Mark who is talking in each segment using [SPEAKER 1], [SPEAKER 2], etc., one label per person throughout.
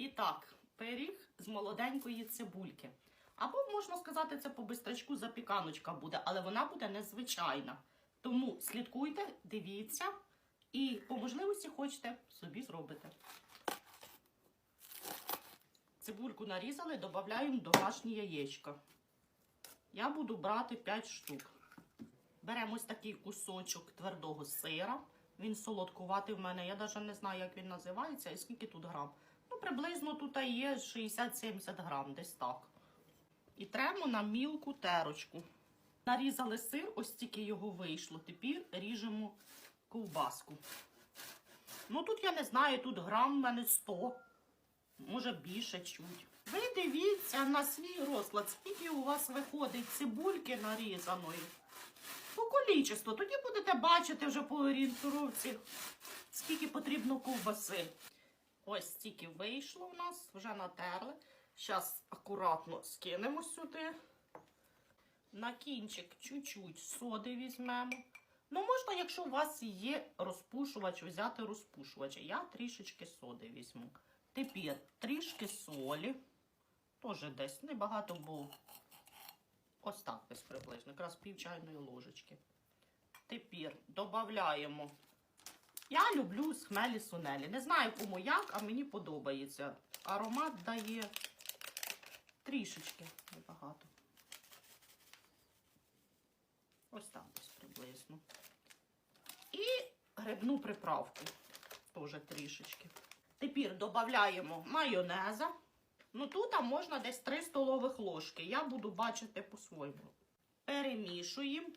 [SPEAKER 1] І так, пиріг з молоденької цибульки. Або, можна сказати, це по бистрачку запіканочка буде, але вона буде незвичайна. Тому слідкуйте, дивіться і по можливості хочете собі зробити. Цибульку нарізали, додаємо домашні яєчка. Я буду брати 5 штук. Беремо ось такий кусочок твердого сира. Він солодкуватий в мене. Я навіть не знаю, як він називається і скільки тут грам. Ну, приблизно тут є 60-70 грам, десь так. І тремо на мілку терочку. Нарізали сир, ось тільки його вийшло. Тепер ріжемо ковбаску. Ну тут я не знаю, тут грам в мене 100, може більше чуть. Ви дивіться на свій розклад, скільки у вас виходить цибульки нарізаної. По колічеству. Тоді будете бачити вже по орієнтировці, скільки потрібно ковбаси. Ось стільки вийшло у нас, вже натерли. Зараз акуратно скинемо сюди. На кінчик чуть-чуть соди візьмемо. Ну, можна, якщо у вас є розпушувач, взяти розпушувач. Я трішечки соди візьму. Тепер трішки солі. Теж десь небагато було. Ось так десь приблизно, якраз пів чайної ложечки. Тепер додаємо. Я люблю з хмелі сунелі. Не знаю кому як, а мені подобається. Аромат дає трішечки небагато. Ось так десь приблизно. І грибну приправку. Теж трішечки. Тепер додаємо майонеза. Ну тут можна десь 3 столових ложки. Я буду бачити по-своєму. Перемішуємо.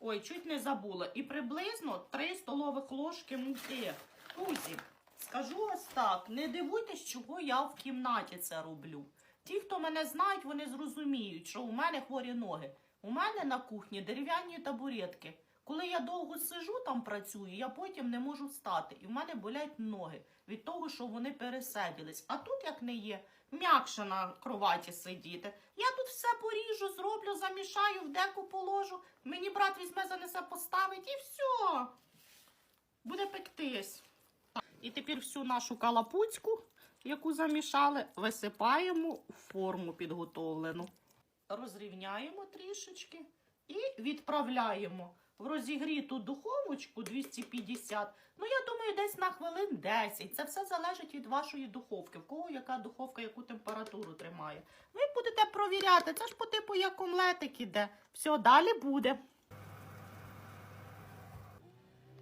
[SPEAKER 1] Ой, чуть не забула. І приблизно 3 столових ложки муки. Друзі, скажу ось так: не дивуйтесь, чого я в кімнаті це роблю. Ті, хто мене знають, вони зрозуміють, що у мене хворі ноги. У мене на кухні дерев'яні табуретки. Коли я довго сижу там працюю, я потім не можу встати. І в мене болять ноги від того, що вони пересиділись. А тут, як не є, м'якше на кроваті сидіти. Я тут все поріжу, зроблю, замішаю, в деку положу. Мені брат візьме, занесе, поставить і все. Буде пектись. І тепер всю нашу калапуцьку, яку замішали, висипаємо в форму підготовлену. Розрівняємо трішечки і відправляємо в розігріту духовочку 250. Ну, я думаю, десь на хвилин 10. Це все залежить від вашої духовки. В кого яка духовка, яку температуру тримає. Ви будете провіряти. Це ж по типу як омлетик іде. Все, далі буде.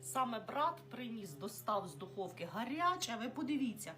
[SPEAKER 1] Саме брат приніс, достав з духовки гаряче. Ви подивіться,